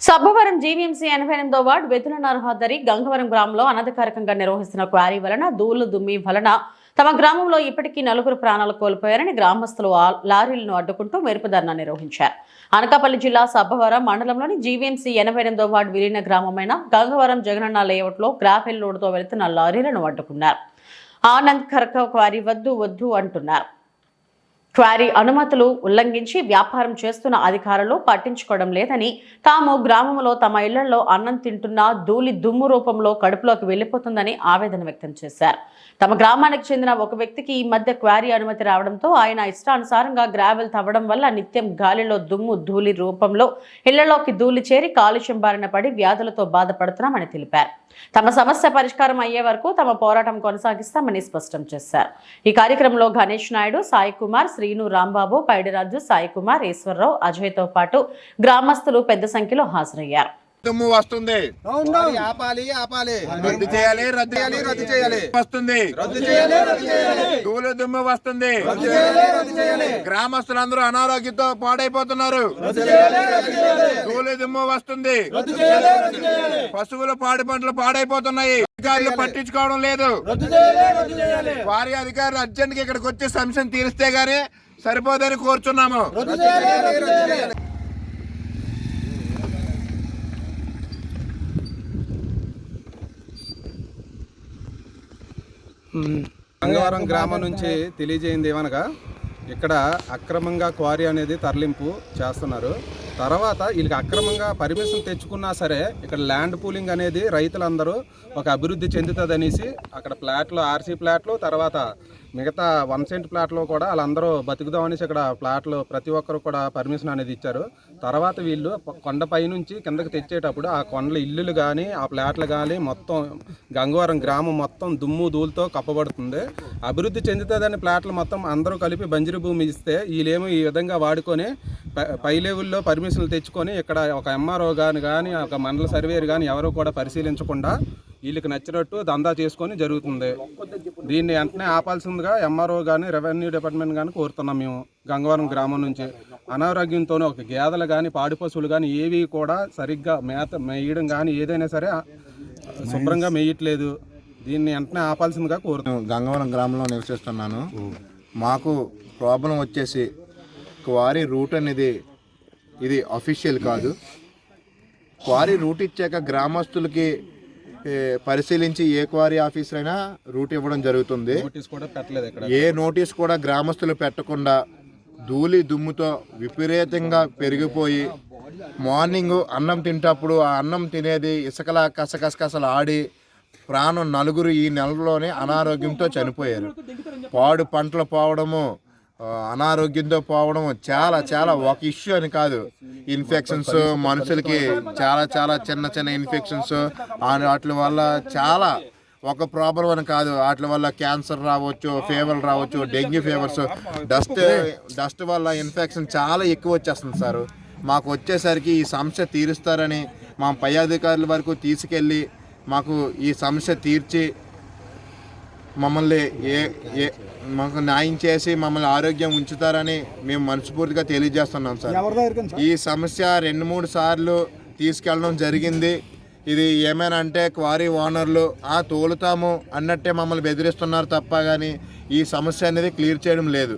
Sabbavaram GVMC ఎనభై ఎనిమిదో ward వెతుల రహదారి గంగవరం గ్రామంలో అనధికారికంగా నిర్వహిస్తున్న క్వారీ వలన దూలు దుమ్మి వలన తమ గ్రామంలో ఇప్పటికీ నలుగురు ప్రాణాలు కోల్పోయారని గ్రామస్తులు లారీలను అడ్డుకుంటూ మెరుపు ధర్నా నిర్వహించారు. అనకాపల్లి జిల్లా సబ్బవరం మండలంలోని జీవీఎంసీ ఎనభై ఎనిమిదో వార్డు విలీన గ్రామమైన గంగవరం జగనన్న లేఅవుట్లో గ్రాఫెల్ లోడుతో వెళుతున్న లారీలను అడ్డుకున్నారు. ఆనంద్ ఖర్క క్వారీ వద్దు వద్దు అంటున్నారు. క్వారీ అనుమతులు ఉల్లంఘించి వ్యాపారం చేస్తున్న అధికారులు పట్టించుకోవడం లేదని తాము గ్రామంలో తమ ఇళ్ళలో అన్నం తింటున్న ధూళి దుమ్ము రూపంలో కడుపులోకి వెళ్ళిపోతుందని ఆవేదన వ్యక్తం చేశారు. తమ గ్రామానికి చెందిన ఒక వ్యక్తికి ఈ మధ్య క్వారీ అనుమతి రావడంతో ఆయన ఇష్టానుసారంగా గ్రావెల్ తవ్వడం వల్ల నిత్యం గాలిలో దుమ్ము ధూళి రూపంలో ఇళ్ళలోకి ధూళి చేరి కాలుష్యం బారిన పడి వ్యాధులతో బాధపడుతున్నామని తెలిపారు. తమ సమస్య పరిష్కారం అయ్యే వరకు తమ పోరాటం కొనసాగిస్తామని స్పష్టం చేశారు. ఈ కార్యక్రమంలో గణేష్ నాయుడు సాయి కుమార్ శ్రీను రాంబాబు పైడిరాజు సాయి కుమార్ ఈశ్వరరావు అజయ్తో పాటు గ్రామస్తులు పెద్ద సంఖ్యలో హాజరయ్యారు. దుమ్ము వస్తుంది. ఆపాలి ఆపాలి. రద్దు చేయాలి రద్దు చేయాలి రద్దు చేయాలి. వస్తుంది. రద్దు చేయాలి రద్దు చేయాలి. ధూళి దుమ్ము వస్తుంది. రద్దు చేయాలి రద్దు చేయాలి. గ్రామస్తులందరూ అనారోగ్యంతో పాడైపోతున్నారు. రద్దు చేయాలి రద్దు చేయాలి. ధూళి దుమ్ము వస్తుంది. రద్దు చేయాలి రద్దు చేయాలి. పశువులు పాడి పంటలు పాడైపోతున్నాయి. అధికారులు పట్టించుకోవడం లేదు. రద్దు చేయాలి రద్దు చేయాలి. వారి అధికారులు అర్జెంట్గా ఇక్కడికి వచ్చి సమస్యను తీరిస్తే గానీ సరిపోదని కోరుచున్నాము రద్దు చేయాలి రద్దు చేయాలి గంగవరం గ్రామం నుంచి తెలియజేయింది ఏమనగా ఇక్కడ అక్రమంగా క్వారీ అనేది తరలింపు చేస్తున్నారు. తర్వాత వీళ్ళకి అక్రమంగా పర్మిషన్ తెచ్చుకున్నా సరే ఇక్కడ ల్యాండ్ పూలింగ్ అనేది రైతులందరూ ఒక అభివృద్ధి చెందుతుందనేసి అక్కడ ప్లాట్లు ఆర్సీ ప్లాట్లు తర్వాత మిగతా వన్ సెంట్ ప్లాట్లు కూడా వాళ్ళందరూ బతుకుదామనేసి ఇక్కడ ప్లాట్లు ప్రతి ఒక్కరు కూడా పర్మిషన్ అనేది ఇచ్చారు. తర్వాత వీళ్ళు కొండపై నుంచి కిందకి తెచ్చేటప్పుడు ఆ కొండల ఇల్లులు కానీ ఆ ప్లాట్లు కానీ మొత్తం గంగవరం గ్రామం మొత్తం దుమ్ము ధూళితో కప్పబడుతుంది. అభివృద్ధి చెందుతుందని ప్లాట్లు మొత్తం అందరూ కలిపి బంజరు భూమి ఇస్తే వీళ్ళేమో ఈ విధంగా వాడుకొని పై లెవెల్లో పర్మిషన్లు తెచ్చుకొని ఇక్కడ ఒక ఎంఆర్ఓ కానీ కానీ ఒక మండల సర్వేయర్ కానీ ఎవరు కూడా పరిశీలించకుండా వీళ్ళకి నచ్చినట్టు దందా చేసుకొని జరుగుతుంది. దీన్ని వెంటనే ఆపాల్సిందిగా ఎంఆర్ఓ కానీ రెవెన్యూ డిపార్ట్మెంట్ కానీ కోరుతున్నాం మేము. గంగవరం గ్రామం నుంచి. అనారోగ్యంతో ఒక గేదెలు కానీ పాడి పశువులు కానీ ఏవి కూడా సరిగ్గా మేత మేయడం కానీ ఏదైనా సరే శుభ్రంగా మేయట్లేదు. దీన్ని వెంటనే ఆపాల్సిందిగా కోరుతున్నాం. గంగవరం గ్రామంలో నివసిస్తున్నాను. మాకు ప్రాబ్లం వచ్చేసి క్వారీ రూట్ అనేది ఇది అఫీషియల్ కాదు. క్వారీ రూట్ ఇచ్చాక గ్రామస్తులకి పరిశీలించి ఏ క్వారీ ఆఫీసర్ అయినా రూట్ ఇవ్వడం జరుగుతుంది. ఏ నోటీస్ కూడా గ్రామస్తులు పెట్టకుండా ధూళి దుమ్ముతో విపరీతంగా పెరిగిపోయి మార్నింగ్ అన్నం తింటప్పుడు ఆ అన్నం తినేది ఇసుకలా కసకసకసలు ఆడి ప్రాణం నలుగురు ఈ నెలలోనే అనారోగ్యంతో చనిపోయారు. పాడు పంటలు పోవడము అనారోగ్యంతో పోవడం చాలా చాలా ఒక ఇష్యూ అని కాదు. ఇన్ఫెక్షన్స్ మనుషులకి చాలా చాలా చిన్న చిన్న ఇన్ఫెక్షన్స్ వాటి వల్ల చాలా ఒక ప్రాబ్లం అని కాదు. వాటి వల్ల క్యాన్సర్ రావచ్చు ఫీవర్ రావచ్చు డెంగ్యూ ఫీవర్స్ డస్ట్ డస్ట్ వల్ల ఇన్ఫెక్షన్ చాలా ఎక్కువ వచ్చేస్తుంది సార్. మాకు వచ్చేసరికి ఈ సమస్య తీరుస్తారని మా పై అధికారుల వరకు తీసుకెళ్ళి మాకు ఈ సమస్య తీర్చి మమ్మల్ని ఏ ఏ మాకు న్యాయం చేసి మమ్మల్ని ఆరోగ్యం ఉంచుతారని మేము మనస్ఫూర్తిగా తెలియజేస్తున్నాం సార్. ఈ సమస్య రెండు మూడు సార్లు తీసుకెళ్ళడం జరిగింది. ఇది ఏమైనా అంటే క్వారీ ఓనర్లు ఆ తోలుతాము అన్నట్టే మమ్మల్ని బెదిరిస్తున్నారు తప్ప కానీ ఈ సమస్య అనేది క్లియర్ చేయడం లేదు.